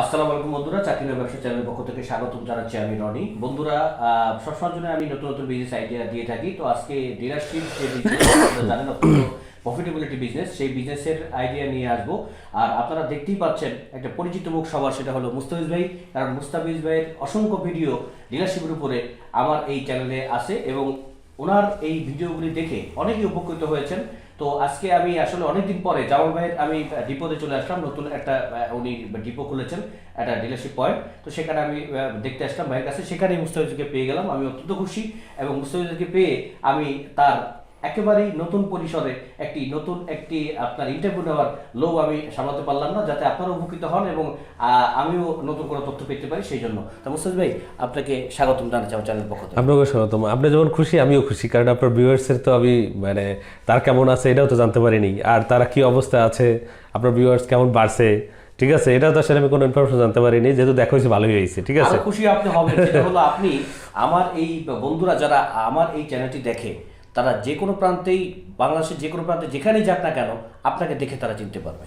আসসালামু আলাইকুম বন্ধুরা চাকরি ব্যবসা চ্যানেলের পক্ষ থেকে স্বাগতম জানাচ্ছি আমি রনি। বন্ধুরা আহ, সবসময়ের জন্য আমি নতুন নতুন বিজনেস আইডিয়া দিয়ে থাকি। তো আজকে ডিলারশিপ যে বিজনেস জানেন প্রফিটেবিলিটি বিজনেস সেই বিজনেসের আইডিয়া নিয়ে আসব। আর আপনারা দেখতেই পাচ্ছেন একটা পরিচিত মুখ সবার সেটা হলো মুস্তাফিজ ভাই। কারণ মুস্তাফিজ ভাইয়ের অসংখ্য ভিডিও ডিলারশিপের উপরে আমার এই চ্যানেলে আছে এবং ওনার এই ভিডিওগুলি দেখে অনেকেই উপকৃত হয়েছেন। তো আজকে আমি আসলে অনেকদিন পরে জামাল ভাইয়ের আমি ডিপোতে চলে আসলাম। নতুন একটা উনি ডিপো খুলেছেন, একটা ডিলারশিপ পয়েন্ট তো সেখানে আমি দেখতে আসলাম ভাইয়ের কাছে। সেখানে মুস্তাফিজকে পেয়ে গেলাম। আমি অত্যন্ত খুশি এবং মুস্তাফিজকে পেয়ে আমি তার একেবারেই নতুন পরিসরে একটি নতুন একটি আপনার ইন্টারভিউ নেওয়ার লোভ আমি সামলাতে পারলাম না যাতে আপনারা উপকৃত হন এবং আমিও নতুন কোনো তথ্য পেতে পারি সেই জন্য। তো মুস্তাফিজ ভাই আপনাকে স্বাগতম জানাচ্ছি আমার চ্যানেলের পক্ষ থেকে। আপনাকে স্বাগতম। আপনি যেমন খুশি আমিও খুশি কারণ আপনার ভিউয়ার্সের তো আমি মানে তার কেমন আছে এটাও তো জানতে পারিনি। আর তারা কি অবস্থা আছে আপনার ভিউয়ার্স কেমন বাড়ছে ঠিক আছে? এটা তো আসলে আমি কোনো ইনফরমেশন জানতে পারিনি যেহেতু দেখা হয়েছে ভালোই হয়েছে ঠিক আছে? খুশি আপনি হবেন সেটা হলো আপনি আমার এই বন্ধুরা যারা আমার এই চ্যানেলটি দেখে তারা যে কোনো প্রান্তেই বাংলাদেশের যে কোনো প্রান্তে যেখানেই যাক না কেন আপনাকে দেখে তারা চিনতে পারবে।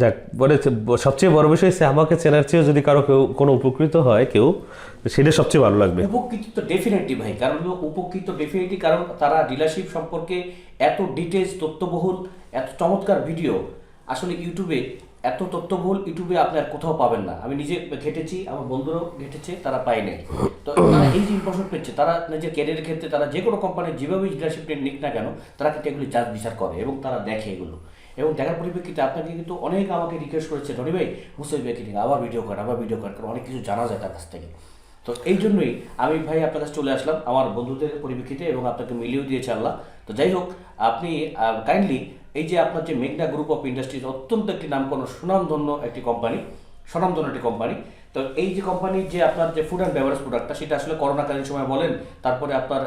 যাক বলে সবচেয়ে বড় বিষয় হচ্ছে আমাকে চেনার চেয়েও যদি কারও কেউ কোনো উপকৃত হয় কেউ সেটা সবচেয়ে ভালো লাগবে। উপকৃত তো ডেফিনেটলি ভাই কারণ উপকৃত ডেফিনেটলি কারণ তারা ডিলারশিপ সম্পর্কে এত ডিটেলস তথ্যবহুল এত চমৎকার ভিডিও আসলে ইউটিউবে এত তথ্যবহুল ইউটিউবে আপনি আর কোথাও পাবেন না। আমি নিজে ঘেটেছি, আমার বন্ধুরাও ঘেটেছে, তারা পায় নাই। তো তারা এই যে ইম্পর্টেন্ট পেয়েছে, তারা নিজের ক্যারিয়ারের ক্ষেত্রে তারা যে কোনো কোম্পানির যেভাবে ডিলারশিপ নিক না কেন, তারা কিন্তু এগুলি যাচ বিচার করে এবং তারা দেখে এগুলো। এবং দেখার পরিপ্রেক্ষিতে আপনাকে কিন্তু অনেক আমাকে রিকোয়েস্ট করেছে, রনি ভাই মুসাইফ ভাইকে নিয়ে আবার ভিডিও করেন আবার ভিডিও করেন কারণ অনেক কিছু জানা যায় তার কাছ থেকে। তো এই জন্যই আমি ভাই আপনার কাছে চলে আসলাম, আমার বন্ধুদের পরিপ্রেক্ষিতে এবং আপনাকে মিলিয়েও দিয়েছে আল্লাহ। তো যাই হোক, আপনি কাইন্ডলি এই যে আপনার যে মেঘনা গ্রুপ অফ ইন্ডাস্ট্রিজ অত্যন্ত একটি নামকরণ সুনামধন্য একটি কোম্পানি স্বনামধন্য একটি কোম্পানি তো এই যে কোম্পানির যে আপনার যে ফুড অ্যান্ড বেভারেজ প্রোডাক্টটা সেটা আসলে করোনাকালীন সময় বলেন, তারপরে আপনার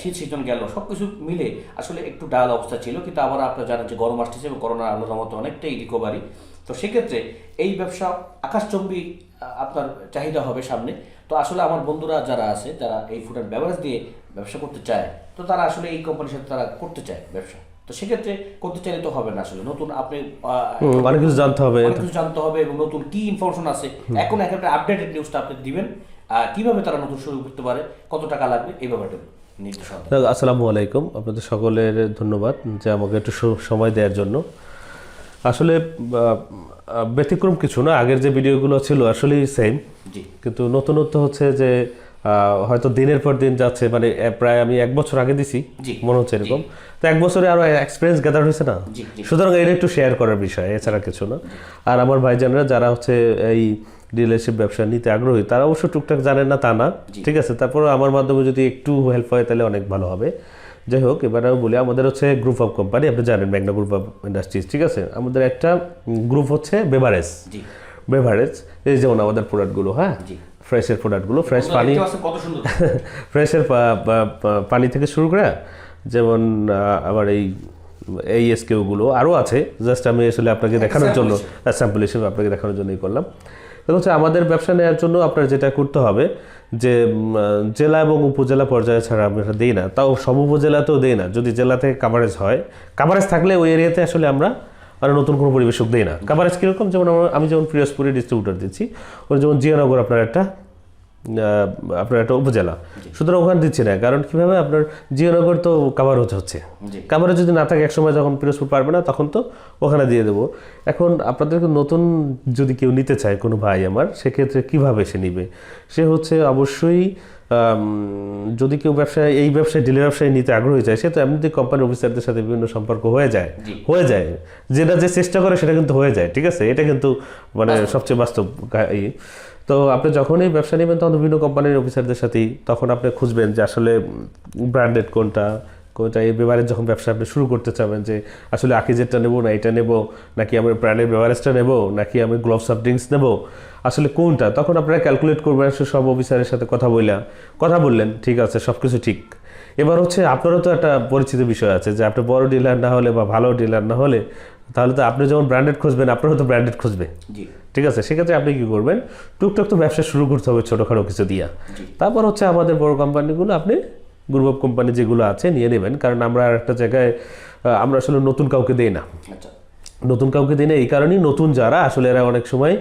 শীত সিজন গেল সব কিছু মিলে আসলে একটু ডাল অবস্থা ছিল, কিন্তু আবার আপনার জানেন যে গরম আসতেছে এবং করোনা আল্লাহর মতো অনেকটাই রিকভারি তো সেক্ষেত্রে এই ব্যবসা আকাশচম্বী আপনার চাহিদা হবে সামনে। তো আসলে আমার বন্ধুরা যারা আছে, যারা এই ফুড অ্যান্ড বেভারেজ দিয়ে ব্যবসা করতে চায়, তো তারা আসলে এই কোম্পানির সাথে তারা করতে চায় ব্যবসা। তো সেক্ষেত্রে করতে চাইলে তো হবে না আসলে। নতুন আপনি অনেক কিছু জানতে হবে। অনেক কিছু জানতে হবে এবং নতুন কি ইনফরমেশন আছে। এখন এক একটা আপডেটেড নিউজটা আপনি দিবেন। কীভাবে তারা নতুন শুরু করতে পারে কত টাকা লাগবে এই ব্যাপারটা আসসালামু আলাইকুম। আপনাদের সকলের ধন্যবাদ যে আমাকে একটু সময় দেওয়ার জন্য। আসলে ব্যতিক্রম কিছু না। আগের যে ভিডিওগুলো ছিল আসলেই সেম জি। কিন্তু নতুনত্ব হচ্ছে যে হয়তো দিনের পর দিন যাচ্ছে মানে প্রায় আমি এক বছর আগে দিছি মনে হচ্ছে এরকম। তো এক বছরে আরও এক্সপিরিয়েন্স গ্যাদার হয়েছে না। সুতরাং এটা একটু শেয়ার করার বিষয় এছাড়া কিছু না। আর আমার ভাইজানরা যারা হচ্ছে এই ডিলারশিপ ব্যবসা নিতে আগ্রহী তারা অবশ্য টুকটাক জানেন না তা না ঠিক আছে? তারপর আমার মাধ্যমে যদি একটু হেল্প হয় তাহলে অনেক ভালো হবে। যাই হোক এবার আমি বলি আমাদের হচ্ছে গ্রুপ অফ কোম্পানি আপনি জানেন ম্যাগনা গ্রুপ অফ ইন্ডাস্ট্রিজ ঠিক আছে? আমাদের একটা গ্রুপ হচ্ছে বেভারেজ বেভারেজ এই যেমন আমাদের প্রোডাক্টগুলো হ্যাঁ। ফ্রেশের প্রোডাক্টগুলো ফ্রেশ পানি। ফ্রেশের পানি থেকে শুরু করে যেমন আবার এই এই এসকেওগুলো আরও আছে। জাস্ট আমি আসলে আপনাকে দেখানোর জন্য স্যাম্পল হিসেবে আপনাকে দেখানোর জন্যই করলাম। এটা হচ্ছে আমাদের ব্যবসা নেওয়ার জন্য আপনার যেটা করতে হবে যে জেলা এবং উপজেলা পর্যায়ে ছাড়া আমরা দিই না। তাও সব উপজেলাতেও দিই না। যদি জেলা থেকে কাভারেজ হয় কাভারেজ থাকলে ওই এরিয়াতে আসলে আমরা আর নতুন কোনো পরিবেশক দিই না। কাভারেজ কীরকম? যেমন আমি যেমন পিরোজপুরে ডিস্ট্রিবিউটার দিচ্ছি ওই যেমন জিয়ানগর আপনার একটা আপনার একটা উপজেলা। সুতরাং ওখানে দিচ্ছি না কারণ কীভাবে আপনার জিয়ানগর তো কাভারেজ হচ্ছে। কাভারেজ যদি না থাকে একসময় যখন পিরোজপুর পারবে না তখন তো ওখানে দিয়ে দেবো। এখন আপনাদেরকে নতুন যদি কেউ নিতে চায় কোনো ভাই আমার সেক্ষেত্রে কীভাবে সে নিবে? সে হচ্ছে অবশ্যই যদি কেউ ব্যবসায় এই ব্যবসায় ডিলের ব্যবসায় নিতে আগ্রহী চায় সে তো এমনিতে কোম্পানি অফিসারদের সাথে বিভিন্ন সম্পর্ক হয়ে যায়। হয়ে যায়। যেটা যে চেষ্টা করে সেটা কিন্তু হয়ে যায় ঠিক আছে? এটা কিন্তু মানে সবচেয়ে বাস্তব ই। তো আপনি যখনই ব্যবসা নেবেন তখন বিভিন্ন কোম্পানির অফিসারদের সাথেই তখন আপনি খুঁজবেন যে আসলে ব্র্যান্ডেড কোনটা কোনটা এই বেভারেজ যখন ব্যবসা আপনি শুরু করতে চাবেন যে আসলে আকিজেরটা নেব না এটা নেব নাকি আমি ব্র্যান্ডের বেভারেজটা নেব নাকি আমি গ্লোভস অফ ড্রিঙ্কস নেব? আসলে কোনটা? তখন আপনারা ক্যালকুলেট করবেন আসলে সব অফিসারের সাথে কথা বললাম কথা বললেন ঠিক আছে সব কিছু ঠিক। এবার হচ্ছে আপনারও তো একটা পরিচিত বিষয় আছে যে আপনি বড় ডিলার না হলে বা ভালো ডিলার না হলে তাহলে তো আপনি যেমন ব্র্যান্ডেড খুঁজবেন আপনারও তো ব্র্যান্ডেড খুঁজবে। ঠিক আছে? সেক্ষেত্রে আপনি কি করবেন? টুকটাক তো ব্যবসা শুরু করতে হবে ছোটোখাটো কিছু দিয়া। তারপর হচ্ছে আমাদের বড় কোম্পানিগুলো আপনি গ্রুপ অফ কোম্পানি যেগুলো আছে নিয়ে নেবেন। কারণ আমরা আর একটা জায়গায় আমরা আসলে নতুন কাউকে দেই না। আচ্ছা। নতুন কাউকে দিনে এই কারণেই নতুন যারা আসলে এরা অনেক সময়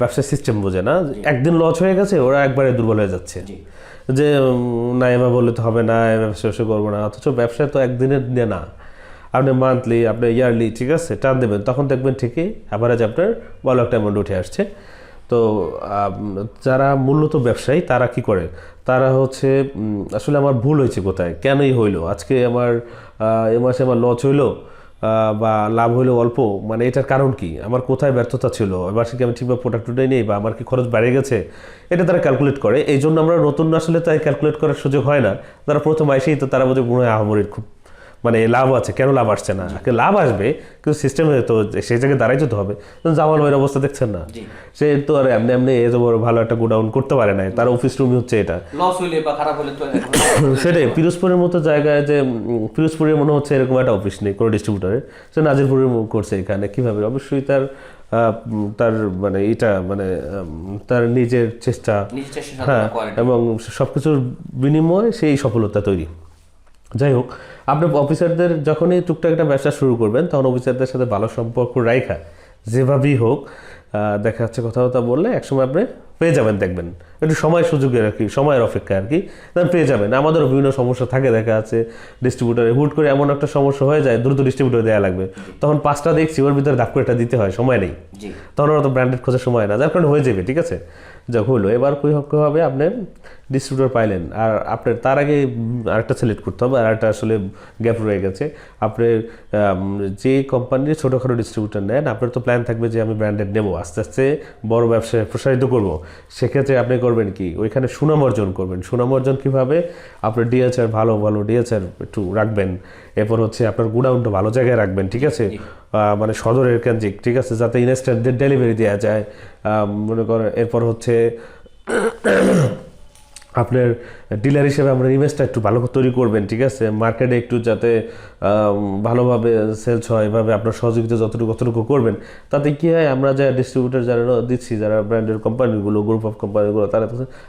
ব্যবসার সিস্টেম বোঝে না। একদিন লস হয়ে গেছে ওরা একবারে দুর্বল হয়ে যাচ্ছে। যে না এবার বললে তো হবে না ব্যবসা ব্যবসা করব না। অথচ ব্যবসা তো একদিনের না। আপনি মান্থলি আপনি ইয়ারলি ঠিক আছে টান দেবেন তখন দেখবেন ঠিকই অ্যাভারেজ আপনার ভালো একটা অ্যামাউন্ট উঠে আসছে। তো যারা মূলত ব্যবসায়ী, তারা কি করে? তারা হচ্ছে আসলে আমার ভুল হয়েছে কোথায়? কেনই হইল? আজকে আমার এ মাসে আমার লস হইল বা লাভ হইল অল্প মানে এটার কারণ কি? আমার কোথায় ব্যর্থতা ছিল? এবার কি আমি ঠিকভাবে প্রোডাক্ট উঠাই নেই, বা আমার কি খরচ বেড়ে গেছে? এটা তারা ক্যালকুলেট করে। এই জন্য আমরা নতুন আসলে তাই ক্যালকুলেট করার সুযোগ হয় না। তারা প্রথম আইসেই তো তারা বোঝে মনে হয় আহামরির খুব মানে লাভ আছে কেন লাভ আসছে না? লাভ আসবে কিন্তু সিস্টেমে তো সেই জায়গায় দাঁড়াই যেতে হবে। জামাল ভাইয়ের অবস্থা দেখছেন না? সে তো আর এমনি এমনি এত বড় ভালো একটা গোডাউন করতে পারে না তার অফিস রুমই হচ্ছে এটা। লস হইলে বা খারাপ হলে তো সেটাই পিরোজপুরের মতো জায়গায় যে উম, পিরোজপুরে মনে হচ্ছে এরকম একটা অফিস নেই কোনো ডিস্ট্রিবিউটারের সে নাজিরপুরে করছে এখানে কীভাবে? অবশ্যই তার তার মানে এটা মানে তার নিজের চেষ্টা হ্যাঁ এবং সব কিছুর বিনিময়ে সেই সফলতা তৈরি। যাই হোক আপনি অফিসারদের যখনই টুকটাক একটা ব্যবসা শুরু করবেন তখন অফিসারদের সাথে ভালো সম্পর্ক রাখা যেভাবেই হোক দেখা যাচ্ছে কথা কথা বললে একসময় আপনি পেয়ে যাবেন দেখবেন। একটু সময় সুযোগের আর কি সময়ের অপেক্ষা আর কি পেয়ে যাবেন। আমাদেরও বিভিন্ন সমস্যা থাকে দেখা যাচ্ছে ডিস্ট্রিবিউটারে হুট করে এমন একটা সমস্যা হয়ে যায় দ্রুত ডিস্ট্রিবিউটার দেওয়া লাগবে। তখন পাঁচটা দেখছি ওর ভিতরে ধাপ করে দিতে হয় সময় নেই। তখন ওরা তো ব্র্যান্ডেড খোঁজার সময় না যার কারণে হয়ে যাবে ঠিক আছে? যা হলো এবার কী হবে আপনি ডিস্ট্রিবিউটর পাইলেন। আর আপনার তার আগে আরেকটা সিলেক্ট করতে হবে আর একটা আসলে গ্যাপ রয়ে গেছে। আপনি আম, যে কোম্পানির ছোটোখাটো ডিস্ট্রিবিউটর নেন আপনার তো প্ল্যান থাকবে যে আমি ব্র্যান্ডেড নেব আস্তে আস্তে বড় ব্যবসায় প্রসারিত করব। সেক্ষেত্রে আপনি করবেন কি ওইখানে সুনাম অর্জন করবেন। সুনাম অর্জন কীভাবে? আপনার ডিএচআর ভালো ভালো ডিএচআর একটু রাখবেন। এরপর হচ্ছে আপনার গুডাউনটা ভালো জায়গায় রাখবেন ঠিক আছে? মানে সদরের কেন্দ্রিক ঠিক আছে? যাতে ইনস্ট্যান্ট ডেলিভারি দেওয়া যায়। মনে করেন এরপর হচ্ছে আপনার ডিলার হিসেবে আপনার ইমেজটা একটু ভালো করে তৈরি করবেন ঠিক আছে? মার্কেটে একটু যাতে ভালোভাবে সেলস হয় এভাবে আপনার সহযোগিতা যতটুকু কতটুকু করবেন। তাতে কী হয় আমরা যারা ডিস্ট্রিবিউটার যারা দিচ্ছি যারা ব্র্যান্ডের কোম্পানিগুলো গ্রুপ অফ কোম্পানিগুলো তারা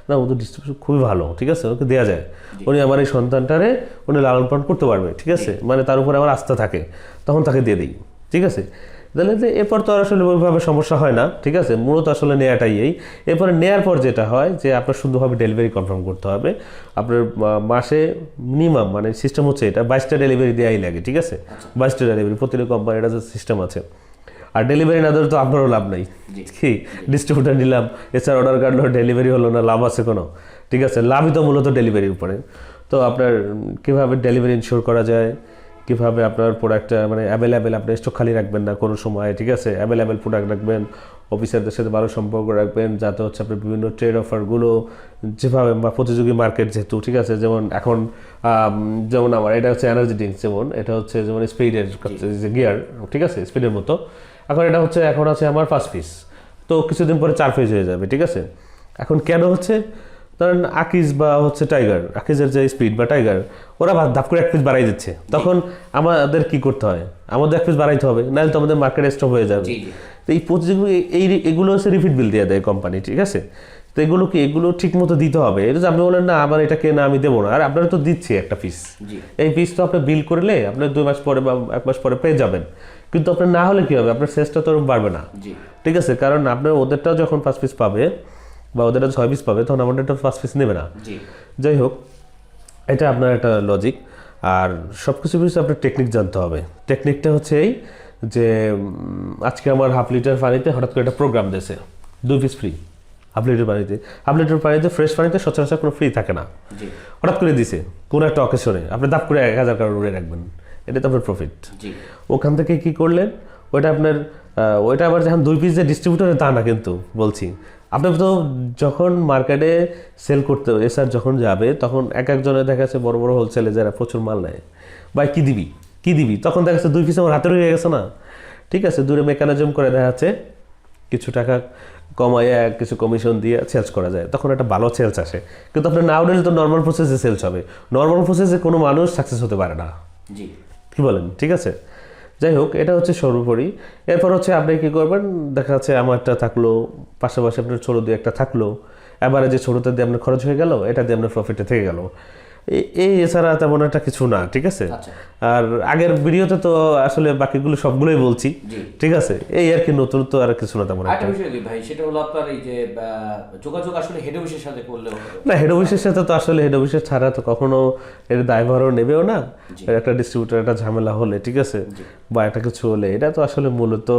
না ওদের ডিস্ট্রিবিউশন খুবই ভালো ঠিক আছে? ওকে দেওয়া যায়। উনি আমার এই সন্তানটারে উনি লালন পালন করতে পারবে ঠিক আছে? মানে তার উপরে আমার আস্থা থাকে। তখন তাকে দিয়ে দিই ঠিক আছে? তাহলে যে এরপর তো আর আসলে ওইভাবে সমস্যা হয় না ঠিক আছে? মূলত আসলে নেওয়াটাই এই। এরপরে নেয়ার পর যেটা হয় যে আপনার সুন্দরভাবে ডেলিভারি কনফার্ম করতে হবে। আপনার মাসে মিনিমাম মানে সিস্টেম হচ্ছে এটা বাইশটা ডেলিভারি দেওয়াই লাগে ঠিক আছে? বাইশটা ডেলিভারি প্রতিটা কোম্পানির একটা সিস্টেম আছে। আর ডেলিভারি না দিলে তো আপনারও লাভ নাই। কি? ডিস্ট্রিবিউটার নিলাম এছাড়া অর্ডার কাটলো ডেলিভারি হলো না লাভ আছে কোনো? ঠিক আছে? লাভই তো মূলত ডেলিভারির উপরে। তো আপনার কীভাবে কীভাবে ডেলিভারি ইনশিওর করা যায়? কীভাবে আপনার প্রোডাক্টটা মানে অ্যাভেলেবেল আপনি স্টক খালি রাখবেন না কোনো সময় ঠিক আছে? অ্যাভেলেবেল প্রোডাক্ট রাখবেন অফিসারদের সাথে ভালো সম্পর্ক রাখবেন যাতে হচ্ছে আপনার বিভিন্ন ট্রেড অফারগুলো যেভাবে বা প্রতিযোগী মার্কেট যেহেতু ঠিক আছে? যেমন এখন যেমন আমার এটা হচ্ছে এনার্জি ড্রিঙ্কস যেমন এটা হচ্ছে যেমন স্পিডের যে গিয়ার ঠিক আছে? স্পিডের মতো। এখন এটা হচ্ছে এখন আছে আমার পাঁচ পিস তো কিছুদিন পরে চার পিস হয়ে যাবে ঠিক আছে? এখন কেন হচ্ছে? ধরেন আকিজ বা হচ্ছে টাইগার আকিজের যে স্পিড বা টাইগার ওরা ধাপ করে এক পিস বাড়াই দিচ্ছে। তখন আমাদের কি করতে হয়? আমাদের এক পিস বাড়াইতে হবে নাহলে তো আমাদের মার্কেট স্টপ হয়ে যাবে। তো এই প্রতিযোগী এই এগুলো হচ্ছে রিপিট বিল দিয়ে দেয় কোম্পানি ঠিক আছে? তো এগুলো কি এগুলো ঠিক মতো দিতে হবে? এটা আপনি বলেন না আমার এটা কেনা আমি দেবো না। আর আপনারা তো দিচ্ছি একটা পিস এই পিস তো আপনি বিল করলে আপনার দুই মাস পরে বা এক মাস পরে পেয়ে যাবেন। কিন্তু আপনার না হলে কি হবে? আপনার সেলসটা তো বাড়বে না। ঠিক আছে? কারণ আপনার ওদেরটাও যখন পাঁচ পিস পাবে বা ওদের ছয় পিস পাবে তখন আমাদেরটা পাঁচ পিস নেবে না। যাই হোক এটা আপনার একটা লজিক আর সব কিছু পিছিয়ে আপনার টেকনিক জানতে হবে। টেকনিকটা হচ্ছে এই যে আজকে আমার হাফ লিটার পানিতে হঠাৎ করে একটা প্রোগ্রাম দিয়েছে। দুই পিস ফ্রি হাফ লিটার পানিতে। হাফ লিটার পানিতে ফ্রেশ পানিতে সচরাচর কোনো ফ্রি থাকে না। হঠাৎ করে দিছে কোনো একটা অকেশনে আপনি দাপ করে এক হাজার কারণ উড়ে রাখবেন। এটা তো আপনার প্রফিট ওখান থেকে কি করলেন? ওইটা আপনার ওইটা আবার যখন দুই পিস যে ডিস্ট্রিবিউটারে তা না কিন্তু বলছি। আপনি তো যখন মার্কেটে সেল করতে এসআর যখন যাবে তখন এক একজনের দেখা যাচ্ছে বড় বড় হোলসেলে যারা প্রচুর মাল নেয়। বা কী দিবি? কী দিবি? তখন দেখা যাচ্ছে দুই পিস আমার হাতে রয়ে গেছে না। ঠিক আছে দূরে মেকানিজম করে দেখা যাচ্ছে কিছু টাকা কমাইয়া কিছু কমিশন দিয়ে সেলস করা যায়। তখন একটা ভালো সেলস আসে। কিন্তু আপনার না উঠলে তো নর্মাল প্রসেসে সেলস হবে। নর্মাল প্রসেসে কোনো মানুষ সাকসেস হতে পারে না। জি। কি বলেন? ঠিক আছে? যাই হোক এটা হচ্ছে সর্বোপরি। এরপর হচ্ছে আপনি কি করবেন? দেখা যাচ্ছে আমারটা থাকল, পাশাপাশি আপনার ছোটো দিয়ে একটা থাকল। এবারে যে ছোটোতে দিয়ে আপনার খরচ হয়ে গেল, এটা দিয়ে আপনার প্রফিটে থেকে গেল। এই এছাড়া তেমন একটা কিছু না ঠিক আছে? আচ্ছা। আর আগের ভিডিওতে তো আসলে বাকিগুলো সবগুলোই বলছি ঠিক আছে? এই আর কি নতুন তো আর কিছু না তেমন একটা। ভাই সেটা হলো আপনার এই যে যোগাযোগ আসলে হেড অফিসের সাথে করলেও না হেড অফিসের সাথে তো আসলে হেড অফিসের ছাড়া তো কখনো এর দায়ভারও নেবেও না। একটা ডিস্ট্রিবিউটার একটা ঝামেলা হলে ঠিক আছে? বা একটা কিছু হলে এটা তো আসলে মূলত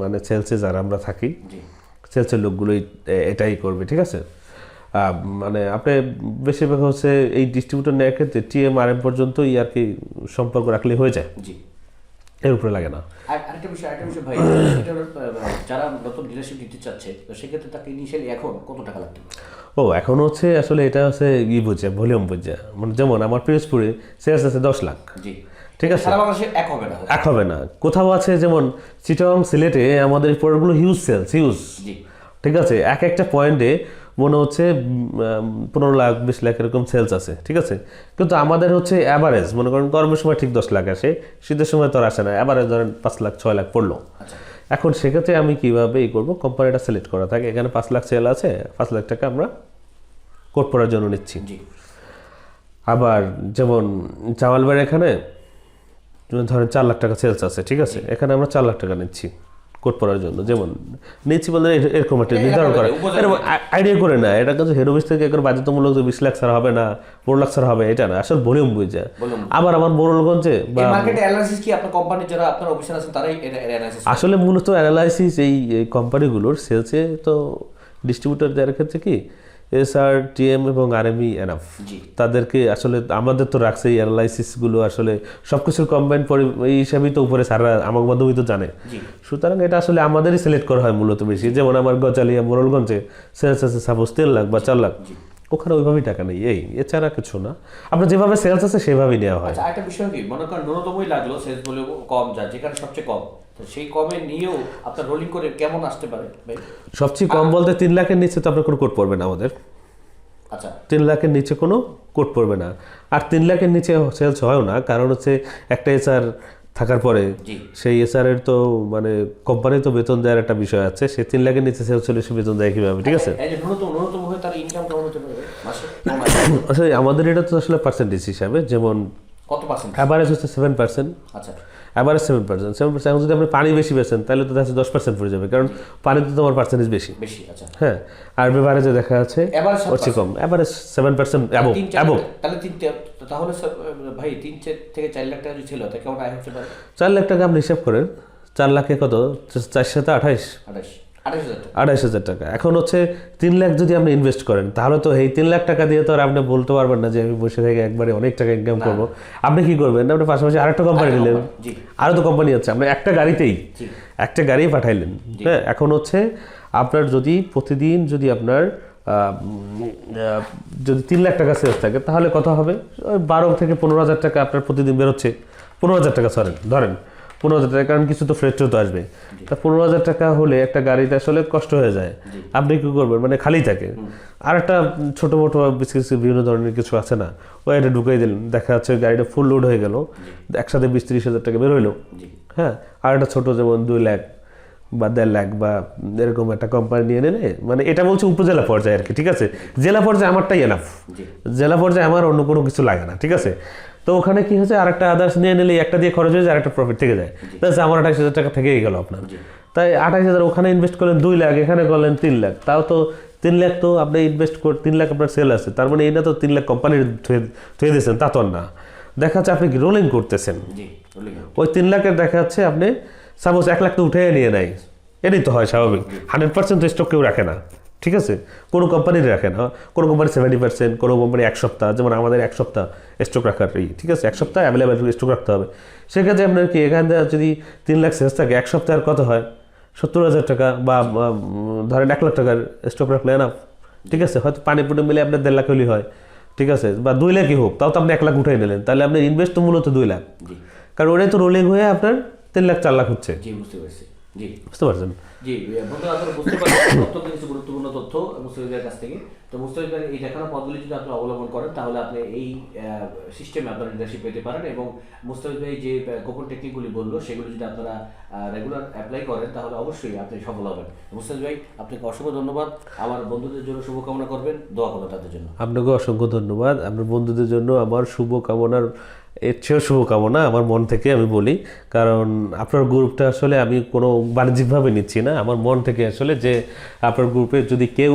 মানে সেলসে যারা আমরা থাকি সেলসের লোকগুলোই এটাই করবে ঠিক আছে? মানে আপনি বেশিরভাগ হচ্ছে এই ডিস্ট্রিবিউটর নেওয়ার ক্ষেত্রে টিএম আর এম পর্যন্তই আর কি সম্পর্ক রাখলে হয়ে যায়। জি। এর উপরে লাগে না। আরেকটা বিষয় আরেকটা বিষয় ভাই যারা নতুন ডিলারশিপ দিতে চাচ্ছে তো সেক্ষেত্রে তাকে ইনিশিয়ালি এখন কত টাকা লাগবে ও এখন হচ্ছে আসলে এটা হচ্ছে ই বুঝে ভলিউম বুঝে। মানে যেমন আমার পিরোজপুরে সেলস আছে দশ লাখ। জি। ঠিক আছে? সারা বাংলাদেশে এক হবে না। এক হবে না। কোথাও আছে যেমন চিটং সিলেটে আমাদের প্রোডাক্টগুলো হিউজ সেলস হিউজ জি। ঠিক আছে? এক একটা পয়েন্টে মনে হচ্ছে পনেরো লাখ বিশ লাখ এরকম সেলস আছে ঠিক আছে? কিন্তু আমাদের হচ্ছে অ্যাভারেজ মনে করেন গরমের সময় ঠিক দশ লাখ আসে শীতের সময় তো আর আসে না অ্যাভারেজ ধরেন পাঁচ লাখ ছয় লাখ পড়ল। আচ্ছা। এখন সেক্ষেত্রে আমি কীভাবে ই করব? কোম্পানিটা সিলেক্ট করা থাকে এখানে পাঁচ লাখ সেল আছে পাঁচ লাখ টাকা আমরা কোট পড়ার জন্য নিচ্ছি। আবার যেমন জামালবাড়ি এখানে ধরেন চার লাখ টাকা সেলস আছে ঠিক আছে? এখানে আমরা চার লাখ টাকা নিচ্ছি। কোট পড়ার জন্য। যেমন নিচ্ছি বলতে এরকম একটা নির্ধারণ করে। এরকম আইডিয়া করে না। এটা কিন্তু হেড অফিস থেকে একবার বাধ্যতামূলক যে বিশ লাখ ছাড়া হবে না পনেরো লাখ ছাড়া হবে এটা না। আসলে ভলিউম বুঝে। আবার আমার মোরলগঞ্জে বা আসলে মূলত অ্যানালাইসিস এই এই কোম্পানিগুলোর সেলসে তো ডিস্ট্রিবিউটর দেওয়ার ক্ষেত্রে কি এসআর টিএম এবং আরএমই এনাফ তাদেরকে আসলে আমাদের তো রাখছে এই অ্যানালাইসিসগুলো আসলে সব কিছুর কম্বাইন পরি এই হিসাবেই তো উপরে সারা আমাকে মাধ্যমেই তো জানে। সুতরাং এটা আসলে আমাদেরই সিলেক্ট করা হয় মূলত বেশি। যেমন আমার গজালিয়া মোরলগঞ্জে সেলস আছে সাপোজ তিন লাখ বা চার লাখ। ওখানে ওইভাবেই টাকা নেই। এই এছাড়া কিছু না। আপনার যেভাবে সেলস আছে সেভাবেই নেওয়া হয়। আচ্ছা আরেকটা বিষয় কি? মনে করেন ন্যূনতমই লাগল সেলস বলে কম যা যেখানে সবচেয়ে কম। তো সেই কমে নিয়েও আপনার রোলিং করে কেমন আসতে পারে সবচেয়ে কম বলতে তিন লাখের নিচে তো আপনার কোনো কোড পড়বে না আমাদের। আচ্ছা। তিন লাখের নিচে কোনো কোড পড়বে না। আর তিন লাখের নিচে সেলস হয়ও না। কারণ হচ্ছে একটা এসআর থাকার পরে সেই এসআর এর তো মানে কোম্পানি তো বেতন দেওয়ার একটা বিষয় আছে। সে তিন লাখের নিচে সেলস হলে সে বেতন দেয় কীভাবে? ঠিক আছে? এই ন্যূনতম হয়ে তার ইনকাম কেমন হতে পারে। মাসে? আসলে আমাদের এটা তো আসলে পার্সেন্টেজ হিসাবে যেমন কত পার্সেন্ট অ্যাভারেজ হচ্ছে সেভেন পার্সেন্ট আচ্ছা। Average seven percent seven percent এখন যদি আপনি পানি বেশি বেছেন তাহলে তো দেখা দশ পার্সেন্ট পড়ে যাবে কারণ পানিতে তোমার পার্সেন্টেজ বেশি। বেশি আচ্ছা। হ্যাঁ আর বেভারেজে দেখা যাচ্ছে হচ্ছে কম। Average seven percent above above তাহলে তিন তাহলে স্যার, ভাই তিন চার থেকে চার লাখ টাকা যদি ছিল তা কেমন আয় হতে পারে? চার লাখ টাকা আপনি হিসাব করেন চার লাখে কত? চার সাথে আঠাইশ আঠাশ। আঠাশ। আড়াইশ হাজার টাকা। এখন হচ্ছে তিন লাখ যদি আপনি ইনভেস্ট করেন তাহলে তো এই তিন লাখ টাকা দিয়ে তো আর আপনি বলতে পারবেন না যে আমি বসে থেকে একবারে অনেক টাকা ইনকাম করব। আপনি কি করবেন? আপনি পাশাপাশি আরেকটা কোম্পানি নিলেন। আরও তো কোম্পানি আছে। আপনি একটা গাড়িতেই একটা গাড়ি পাঠাইলেন। হ্যাঁ এখন হচ্ছে আপনার যদি প্রতিদিন যদি আপনার যদি তিন লাখ টাকা সেলস থাকে তাহলে কত হবে? ওই বারো থেকে পনেরো হাজার টাকা আপনার প্রতিদিন বেরোচ্ছে। পনেরো হাজার টাকা সরেন ধরেন। পনেরো হাজার টাকা কারণ কিছু তো ফ্রেশও তো আসবে। তা পনেরো হাজার টাকা হলে একটা গাড়িতে আসলে কষ্ট হয়ে যায়। আপনি কি করবেন? মানে খালি থাকে। আর একটা ছোটো মোটো বিস্কিট বিভিন্ন ধরনের কিছু আছে না? ওই এটা ঢুকিয়ে দিলেন। দেখা যাচ্ছে গাড়িটা ফুল লোড হয়ে গেল। একসাথে বিশ ত্রিশ হাজার টাকা বের হইল। হ্যাঁ? আর একটা ছোটো যেমন দুই লাখ বা দেড় লাখ বা এরকম একটা কোম্পানি নিয়ে নিলে মানে এটা বলছে উপজেলা পর্যায়ে আর কি ঠিক আছে? জেলা পর্যায়ে আমারটাই এনাফ জেলা পর্যায়ে আমার অন্য কোনো কিছু লাগে না ঠিক আছে? তো ওখানে কি হচ্ছে আরেকটা আদার্স নিয়ে নিলে একটা দিয়ে খরচ হয়ে যায় আরেকটা প্রফিট থেকে যায়। তাহলে আমার আঠাশ হাজার টাকা থেকেই গেল আপনার। তাই আঠাশ হাজার ওখানে ইনভেস্ট করলেন দুই লাখ এখানে করলেন তিন লাখ। তাও তো তিন লাখ তো আপনি ইনভেস্ট করে তিন লাখ আপনার সেল আছে। তার মানে না তো তিন লাখ কোম্পানির থুয়ে দিয়েছেন তা তো না। দেখা যাচ্ছে আপনি কি রোলিং করতেছেন? ওই তিন লাখের দেখা যাচ্ছে আপনি সাপোজ এক লাখ তো উঠে নিয়ে নেয় এটাই তো হয় স্বাভাবিক। হান্ড্রেড পার্সেন্ট স্টক কেউ রাখে না। ঠিক আছে? কোনো কোম্পানির রাখে না। কোনো কোম্পানি সেভেন্টি পার্সেন্ট কোনো কোম্পানি এক সপ্তাহ যেমন আমাদের এক সপ্তাহ স্টক রাখার এই ঠিক আছে? এক সপ্তাহ অ্যাভেলেবেল স্টক রাখতে হবে। সেক্ষেত্রে আপনার কি এখান থেকে যদি তিন লাখ শেষ থাকে এক সপ্তাহের কত হয়? সত্তর হাজার টাকা বা ধরেন এক লাখ টাকার স্টক রাখলে না ঠিক আছে? হয়তো পানি পুনি মিলে আপনার দেড় লাখ হলেই হয় ঠিক আছে? বা দুই লাখই হোক তাও তো আপনি এক লাখ উঠাই নিলেন। তাহলে আপনার ইনভেস্ট তো মূলত দুই লাখ। কারণ ওটাই তো রোলিং হয়ে আপনার তিন লাখ চার লাখ হচ্ছে। বুঝতে পারছি। বুঝতে পারছেন? জি বন্ধুরা আসলে বুঝতে পারছি অত্যন্ত কিছু গুরুত্বপূর্ণ তথ্য মুস্তাফিজ কাছ থেকে। তো মুস্তাফিজ ভাইয়ের এই দেখানো পদগুলি যদি আপনি অবলম্বন করেন, তাহলে আপনি এই সিস্টেমে আপনার লিডারশিপ পেতে পারেন এবং মুস্তাফিজ ভাই যে গোপন টেকনিকগুলি বলল, সেগুলো যদি আপনারা রেগুলার অ্যাপ্লাই করেন, তাহলে অবশ্যই আপনি সফল হবেন। মুস্তাফিজ ভাই, আপনাকে অসংখ্য ধন্যবাদ। আমার বন্ধুদের জন্য শুভকামনা করবেন। দোয়া করবেন তাদের জন্য। আপনাকে অসংখ্য ধন্যবাদ। আপনার বন্ধুদের জন্য আমার শুভকামনার, এর চেয়েও শুভকামনা আমার মন থেকে আমি বলি। কারণ আপনার গ্রুপটা আসলে আমি কোনো বাণিজ্যিকভাবে নিচ্ছি না। আমার মন থেকে আসলে যে আপনার গ্রুপে যদি কেউ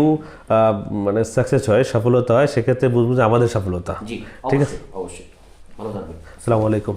মানে সাকসেস হয় সফলতা হয় সেক্ষেত্রে বুঝব যে আমাদের সফলতা। ঠিক আছে? অবশ্যই ভালো থাকবেন। আসসালামু আলাইকুম।